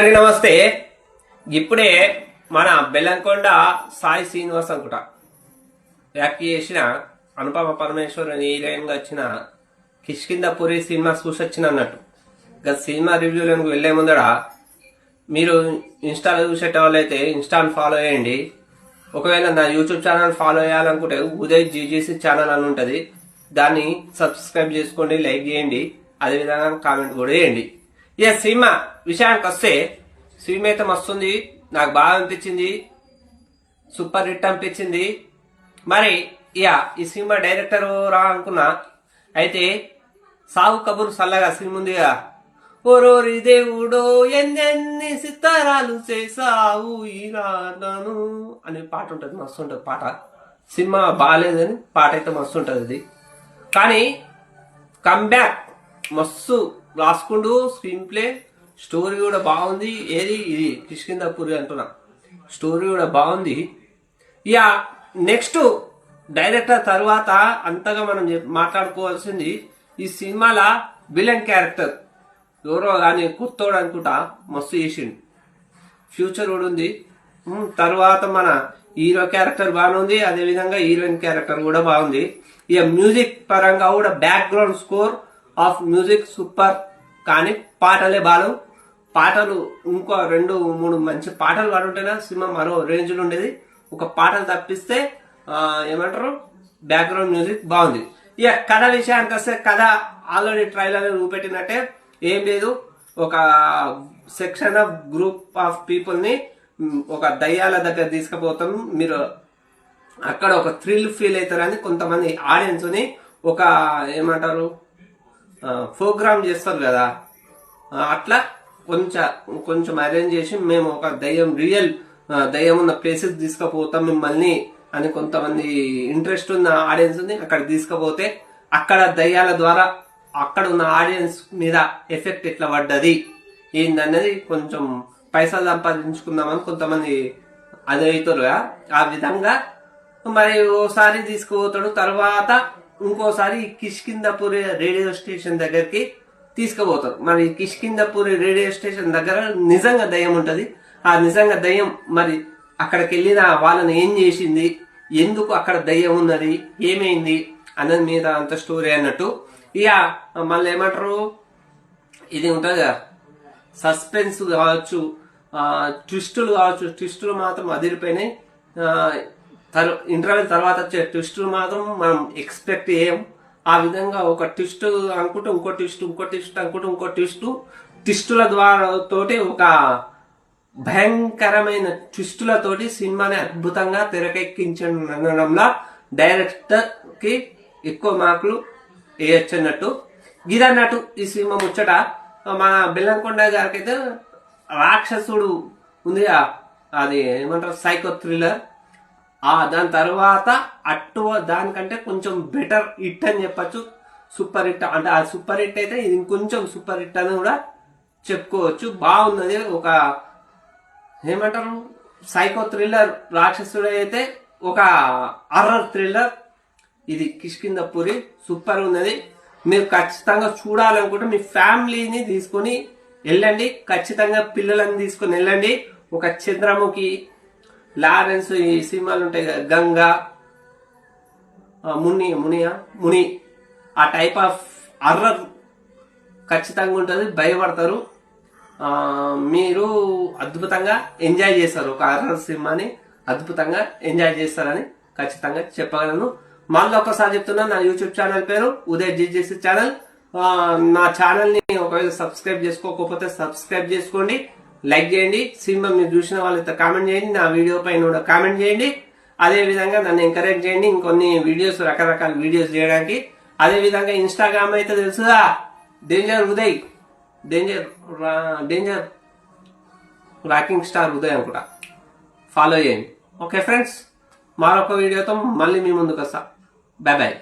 అందరికీ నమస్తే. ఇప్పుడే మన బెల్లంకొండ సాయి శ్రీనివాస్ అనుకుంట. వ్యాఖ్య చేసిన అనుపమ పరమేశ్వర్ హీరోయిన్గా వచ్చిన కిష్కిందపురి సినిమా చూసొచ్చిన అన్నట్టు. గత సినిమా రివ్యూలకు వెళ్ళే ముందర మీరు ఇన్స్టాలో చూసేట ఇన్స్టాను ఫాలో చేయండి. ఒకవేళ నా యూట్యూబ్ ఛానల్ ఫాలో చేయాలనుకుంటే ఉదయ్ జీజీసీ ఛానల్ అని ఉంటుంది. దాన్ని సబ్స్క్రైబ్ చేసుకోండి లైక్ చేయండి. అదేవిధంగా కామెంట్ కూడా చేయండి. ఇక సినిమా విషయానికి వస్తే సినిమా అయితే మస్తుంది నాకు బాగా అనిపించింది సూపర్ హిట్ అనిపించింది. మరి ఇక ఈ సినిమా డైరెక్టర్ రా అనుకున్నా అయితే సాగు కబూర్ సల్లగా సినిమా ఉందిగా ఓరోరి దేవుడో ఎన్నెన్ని సితారాలు చేసావు ఈనాను అనే పాట ఉంటుంది మస్తు ఉంటుంది పాట. సినిమా బాగాలేదని పాట అయితే మస్తు ఉంటుంది అది. కానీ కమ్బ్యాక్ మస్తు రాసుకుంటూ స్క్రీన్ ప్లే స్టోరీ కూడా బాగుంది. ఏది? ఇది కిష్కిందాపూరి అంటున్నా. స్టోరీ కూడా బాగుంది. ఇక నెక్స్ట్ డైరెక్టర్ తర్వాత అంతగా మనం మాట్లాడుకోవాల్సింది ఈ సినిమాల విలన్ క్యారెక్టర్. ఎవరో కానీ కొత్తోడు అనుకుంటా మస్తు చేసిండు. ఫ్యూచర్ కూడా ఉంది. తర్వాత మన హీరో క్యారెక్టర్ బాగుంది. అదే విధంగా హీరోయిన్ క్యారెక్టర్ కూడా బాగుంది. ఇక మ్యూజిక్ పరంగా కూడా background score of music super కానీ పాటలే బాలు. పాటలు ఇంకో రెండు మూడు మంచి పాటలు పాడుంటేనే సినిమా మరో రేంజ్లో ఉండేది. ఒక పాటలు తప్పిస్తే ఏమంటారు? బ్యాక్గ్రౌండ్ మ్యూజిక్ బాగుంది. ఇక కథ విషయానికి వస్తే కథ ఆల్రెడీ ట్రైలర్ చూపెట్టినట్టే ఏం లేదు. ఒక సెక్షన్ ఆఫ్ గ్రూప్ ఆఫ్ పీపుల్ని ఒక దయ్యాల దగ్గర తీసుకుపోతాం. మీరు అక్కడ ఒక థ్రిల్ ఫీల్ అవుతారని కొంతమంది ఆడియన్స్ని ఒక ఏమంటారు? ప్రోగ్రామ్ చేస్తారు కదా. అట్లా కొంచెం కొంచెం అరేంజ్ చేసి మేము ఒక దయ్యం రియల్ దయ్యం ఉన్న ప్లేసెస్ తీసుకుపోతాం మిమ్మల్ని అని కొంతమంది ఇంట్రెస్ట్ ఉన్న ఆడియన్స్ ఉంది అక్కడ తీసుకుపోతే అక్కడ దయ్యాల ద్వారా అక్కడ ఉన్న ఆడియన్స్ మీద ఎఫెక్ట్ ఎట్లా పడ్డది? ఏందన్నది కొంచెం పైసలు సంపాదించుకుందామని కొంతమంది అది అవుతారు కదా. ఆ విధంగా మరి ఓసారి తీసుకుపోతాడు. తర్వాత ఇంకోసారి కిష్కిందపూరి రేడియో స్టేషన్ దగ్గరికి తీసుకుపోతారు. మరి కిష్కిందపూరి రేడియో స్టేషన్ దగ్గర నిజంగా దయ్యం ఉంటుంది. ఆ నిజంగా దయ్యం మరి అక్కడికి వెళ్ళిన వాళ్ళని ఏం చేసింది? ఎందుకు అక్కడ దయ్యం ఉన్నది? ఏమైంది? అన్నది మీద అంత స్టోరీ అన్నట్టు. ఇక మళ్ళీ ఏమంటారు? ఇది ఉంటుంది కదా. సస్పెన్స్ కావచ్చు ట్విస్టులు కావచ్చు ట్విస్టులు మాత్రం అదిరిపోయినాయి. తరు ఇంటర్వెల్ తర్వాత వచ్చే ట్విస్టులు మాత్రం మనం ఎక్స్పెక్ట్ చేయం. ఆ విధంగా ఒక ట్విస్ట్ అనుకుంటే ఇంకో ట్విస్ట్ ఇంకో ట్విస్ట్ అనుకుంటే ఇంకో ట్విస్ట్ ట్విస్టుల ద్వారా తోటి ఒక భయంకరమైన ట్విస్టులతోటి సినిమాని అద్భుతంగా తెరకెక్కించడంలో డైరెక్టర్కి ఎక్కువ మార్కులు వేయచ్చు అన్నట్టు ఇదన్నట్టు ఈ సినిమా ముచ్చట. మన బెల్లంకొండ గారికి అయితే రాక్షసుడు ఉంది అది ఏమంటారు సైకో థ్రిల్లర్. ఆ దాని తర్వాత అట్టు దానికంటే కొంచెం బెటర్ హిట్ అని చెప్పచ్చు. సూపర్ హిట్ అంటే ఆ సూపర్ హిట్ అయితే ఇది ఇంకొంచెం సూపర్ హిట్ అని కూడా చెప్పుకోవచ్చు. బాగున్నది ఒక ఏమంటారు? సైకో థ్రిల్లర్ రాక్షసుడు అయితే ఒక అర్రర్ థ్రిల్లర్ ఇది కిష్కిందపూరి సూపర్ ఉన్నది. మీరు ఖచ్చితంగా చూడాలనుకుంటే మీ ఫ్యామిలీని తీసుకొని వెళ్ళండి. ఖచ్చితంగా పిల్లలను తీసుకొని వెళ్ళండి. ఒక చంద్రముఖి లారెన్స్ ఈ సినిమాలు ఉంటాయి కదా గంగా ముని మునియా? ముని. ఆ టైప్ ఆఫ్ అర్రర్ ఖచ్చితంగా ఉంటుంది భయపడతారు. మీరు అద్భుతంగా ఎంజాయ్ చేస్తారు. ఒక అర్రర్ సినిమాని అద్భుతంగా ఎంజాయ్ చేస్తారని ఖచ్చితంగా చెప్పగలను. మళ్ళీ ఒకసారి చెప్తున్నా నా యూట్యూబ్ ఛానల్ పేరు ఉదయ్ జిజెసి ఛానల్ నా ఛానల్ని ఒకవేళ సబ్స్క్రైబ్ చేసుకోకపోతే సబ్స్క్రైబ్ చేసుకోండి. లైక్ చేయండి. సినిమా మీరు చూసిన వాళ్ళతో కామెంట్ చేయండి. నా వీడియో పైన కూడా కామెంట్ చేయండి. అదే విధంగా నన్ను ఎంకరేజ్ చేయండి. ఇంకొన్ని వీడియోస్ రకరకాల వీడియోస్ చేయడానికి. అదే విధంగా ఇన్స్టాగ్రామ్ అయితే తెలుసుదా danger Uday danger danger rocking star Uday అనుకుంటా ఫాలో చేయండి. ఓకే ఫ్రెండ్స్ మరొక వీడియోతో మళ్ళీ మీ ముందుకు వస్తా. Bye bye